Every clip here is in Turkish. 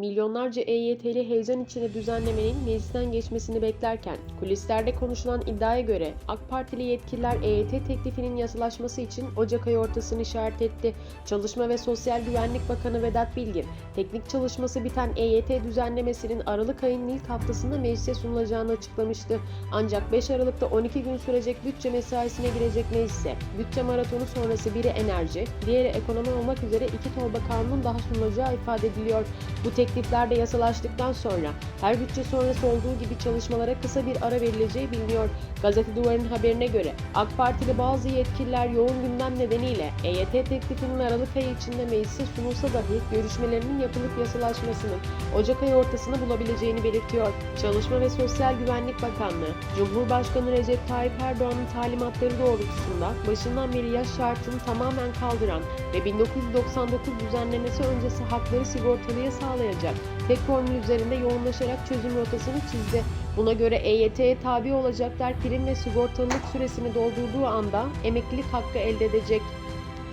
Milyonlarca EYT'li heyecan içinde düzenlemenin meclisten geçmesini beklerken, kulislerde konuşulan iddiaya göre AK Partili yetkililer EYT teklifinin yasalaşması için Ocak ayı ortasını işaret etti. Çalışma ve Sosyal Güvenlik Bakanı Vedat Bilgin, teknik çalışması biten EYT düzenlemesinin Aralık ayının ilk haftasında meclise sunulacağını açıklamıştı. Ancak 5 Aralık'ta 12 gün sürecek bütçe mesaisine girecek meclise, bütçe maratonu sonrası biri enerji, diğeri ekonomi olmak üzere iki torba kanunun daha sunulacağı ifade ediliyor. Bu teklifler de yasalaştıktan sonra her bütçe sonrası olduğu gibi çalışmalara kısa bir ara verileceği biliniyor. Gazete Duvar'ın haberine göre AK Partili bazı yetkililer yoğun gündem nedeniyle EYT teklifinin Aralık ayı içinde meclise sunulsa dahi görüşmelerinin yapılıp yasalaşmasının Ocak ayı ortasını bulabileceğini belirtiyor. Çalışma ve Sosyal Güvenlik Bakanlığı, Cumhurbaşkanı Recep Tayyip Erdoğan'ın talimatları doğrultusunda başından beri yaş şartını tamamen kaldıran ve 1999 düzenlemesi öncesi hakları sigortalıya sağlayacak tek formül üzerinde yoğunlaşarak çözüm rotasını çizdi. Buna göre EYT'ye tabi olacaklar prim ve sigortalılık süresini doldurduğu anda emeklilik hakkı elde edecek.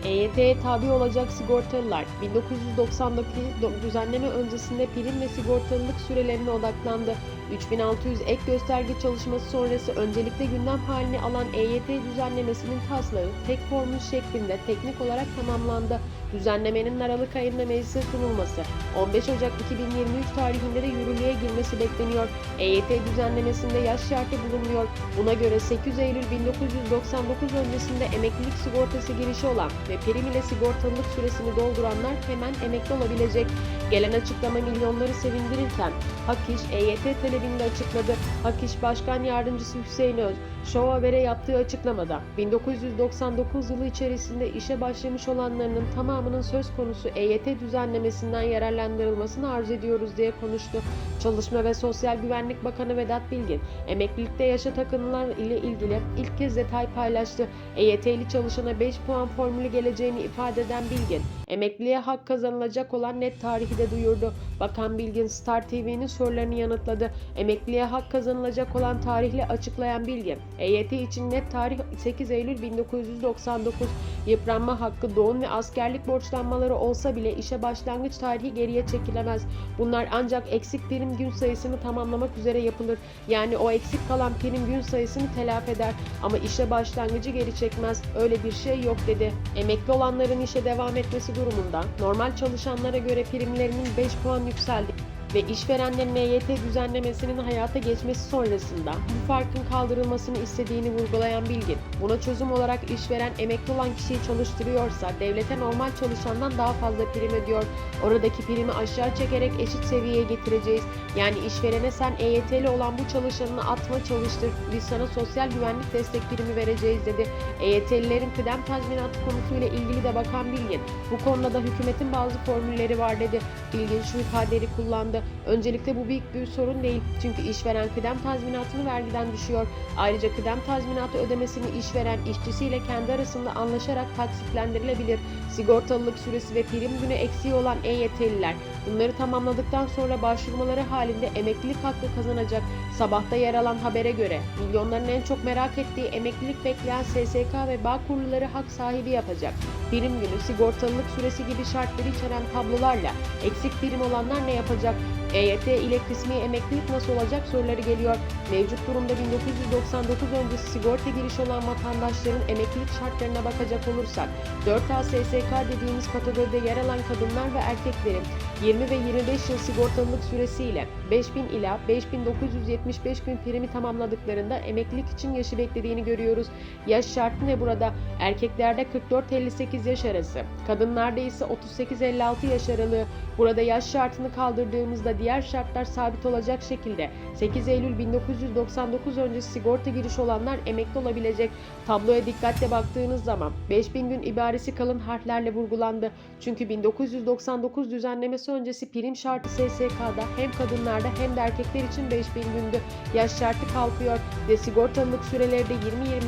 EYT'ye tabi olacak sigortalılar 1999 düzenleme öncesinde prim ve sigortalılık sürelerine odaklandı. 3600 ek gösterge çalışması sonrası öncelikle gündem halini alan EYT düzenlemesinin taslağı tek formül şeklinde teknik olarak tamamlandı. Düzenlemenin Aralık ayında meclise sunulması 15 Ocak 2023 tarihinde de yürürlüğe girmesi bekleniyor. EYT düzenlemesinde yaş şartı bulunmuyor. Buna göre 8 Eylül 1999 öncesinde emeklilik sigortası girişi olan ve prim ile sigortalılık süresini dolduranlar hemen emekli olabilecek. Gelen açıklama milyonları sevindirirken Hak EYT talebini de açıkladı. Hak İş Başkan Yardımcısı Hüseyin Öz, Show Haber'e yaptığı açıklamada 1999 yılı içerisinde işe başlamış olanlarının tamamının söz konusu EYT düzenlemesinden yararlandırılmasını arz ediyoruz diye konuştu. Çalışma ve Sosyal Güvenlik Bakanı Vedat Bilgin, emeklilikte yaşa takınılar ile ilgili ilk kez detay paylaştı. EYT'li çalışana 5 puan formülü geleceğini ifade eden Bilgin, emekliliğe hak kazanılacak olan net tarihi de duyurdu. Bakan Bilgin Star TV'nin sorularını yanıtladı. Emekliliğe hak kazanılacak olan tarihle açıklayan Bilgin, EYT için net tarih 8 Eylül 1999. Yıpranma hakkı, doğum ve askerlik borçlanmaları olsa bile işe başlangıç tarihi geriye çekilemez. Bunlar ancak eksik prim gün sayısını tamamlamak üzere yapılır. Yani o eksik kalan prim gün sayısını telafi eder ama işe başlangıcı geri çekmez. Öyle bir şey yok dedi. Emekli olanların işe devam etmesi durumunda normal çalışanlara göre primlerinin 5 puan yükseldi ve işverenlerin EYT düzenlemesinin hayata geçmesi sonrasında bu farkın kaldırılmasını istediğini vurgulayan Bilgin, buna çözüm olarak işveren emekli olan kişiyi çalıştırıyorsa devlete normal çalışandan daha fazla prim ödüyor. Oradaki primi aşağı çekerek eşit seviyeye getireceğiz. Yani işverene sen EYT'li olan bu çalışanını atma çalıştır. Biz sana sosyal güvenlik destek primi vereceğiz dedi. EYT'lilerin kıdem tazminatı konusuyla ilgili de Bakan Bilgin, bu konuda da hükümetin bazı formülleri var dedi. Bilgin şu ifadeleri kullandı. Öncelikle bu büyük bir sorun değil. Çünkü işveren kıdem tazminatını vergiden düşüyor. Ayrıca kıdem tazminatı ödemesini işveren işçisiyle kendi arasında anlaşarak taksitlendirilebilir. Sigortalılık süresi ve prim günü eksiği olan EYT'liler bunları tamamladıktan sonra başvurmaları halinde emeklilik hakkı kazanacak. Sabahta yer alan habere göre milyonların en çok merak ettiği emeklilik bekleyen SSK ve bağ kurulları hak sahibi yapacak. Prim günü, sigortalılık süresi gibi şartları içeren tablolarla eksik prim olanlar ne yapacak? EYT ile kısmi emeklilik nasıl olacak soruları geliyor. Mevcut durumda 1999 öncesi sigorta girişi olan vatandaşların emeklilik şartlarına bakacak olursak 4A SSK dediğimiz kategoride yer alan kadınlar ve erkeklerin 20 ve 25 yıl sigortalılık süresiyle 5000 ila 5975 gün primi tamamladıklarında emeklilik için yaşı beklediğini görüyoruz. Yaş şartı ne burada? Erkeklerde 44-58 yaş arası, kadınlarda ise 38-56 yaş aralığı. Burada yaş şartını kaldırdığımızda diğer şartlar sabit olacak şekilde 8 Eylül 1999 öncesi sigorta giriş olanlar emekli olabilecek. Tabloya dikkatle baktığınız zaman 5000 gün ibaresi kalın harflerle vurgulandı. Çünkü 1999 düzenlemesi öncesi prim şartı SSK'da hem kadınlarda hem de erkekler için 5000 gündü. Yaş şartı kalkıyor ve sigortalılık süreleri de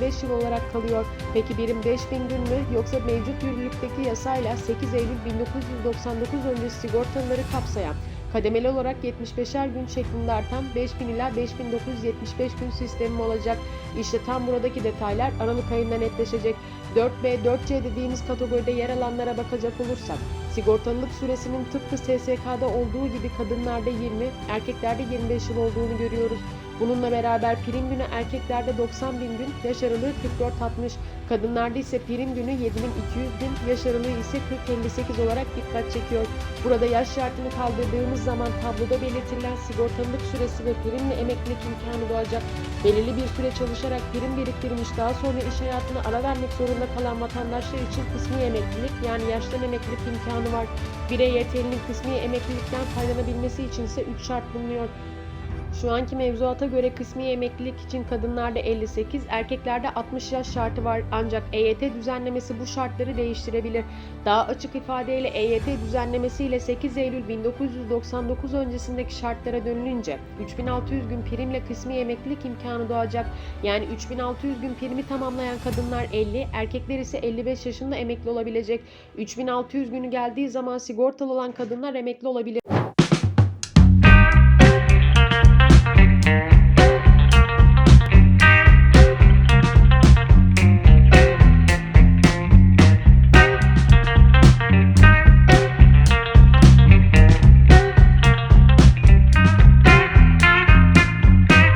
20-25 yıl olarak kalıyor. Peki birim 5000 gün mü yoksa mevcut yürürlükteki yasayla 8 Eylül 1999 öncesi sigortalıları kapsayan kademeli olarak 75'er gün şeklinde artan 5000 ila 5975 gün sistemi olacak. İşte tam buradaki detaylar Aralık ayında netleşecek. 4B, 4C dediğimiz kategoride yer alanlara bakacak olursak, sigortalılık süresinin tıpkı SSK'da olduğu gibi kadınlarda 20, erkeklerde 25 yıl olduğunu görüyoruz. Bununla beraber prim günü erkeklerde 90 bin gün, yaş aralığı 44-60, kadınlarda ise prim günü 7200 gün, yaş aralığı ise 40-58 olarak dikkat çekiyor. Burada yaş şartını kaldırdığımız zaman tabloda belirtilen sigortalılık süresi ve primle emeklilik imkanı doğacak. Belirli bir süre çalışarak prim biriktirmiş daha sonra iş hayatına ara vermek zorunda kalan vatandaşlar için kısmi emeklilik yani yaştan emeklilik imkanı var. Birey yeterlinin kısmi emeklilikten faydalanabilmesi için ise 3 şart bulunuyor. Şu anki mevzuata göre kısmi emeklilik için kadınlarda 58, erkeklerde 60 yaş şartı var ancak EYT düzenlemesi bu şartları değiştirebilir. Daha açık ifadeyle EYT düzenlemesiyle 8 Eylül 1999 öncesindeki şartlara dönülünce 3600 gün primle kısmi emeklilik imkanı doğacak. Yani 3600 gün primi tamamlayan kadınlar 50, erkekler ise 55 yaşında emekli olabilecek. 3600 günü geldiği zaman sigortalı olan kadınlar emekli olabilir.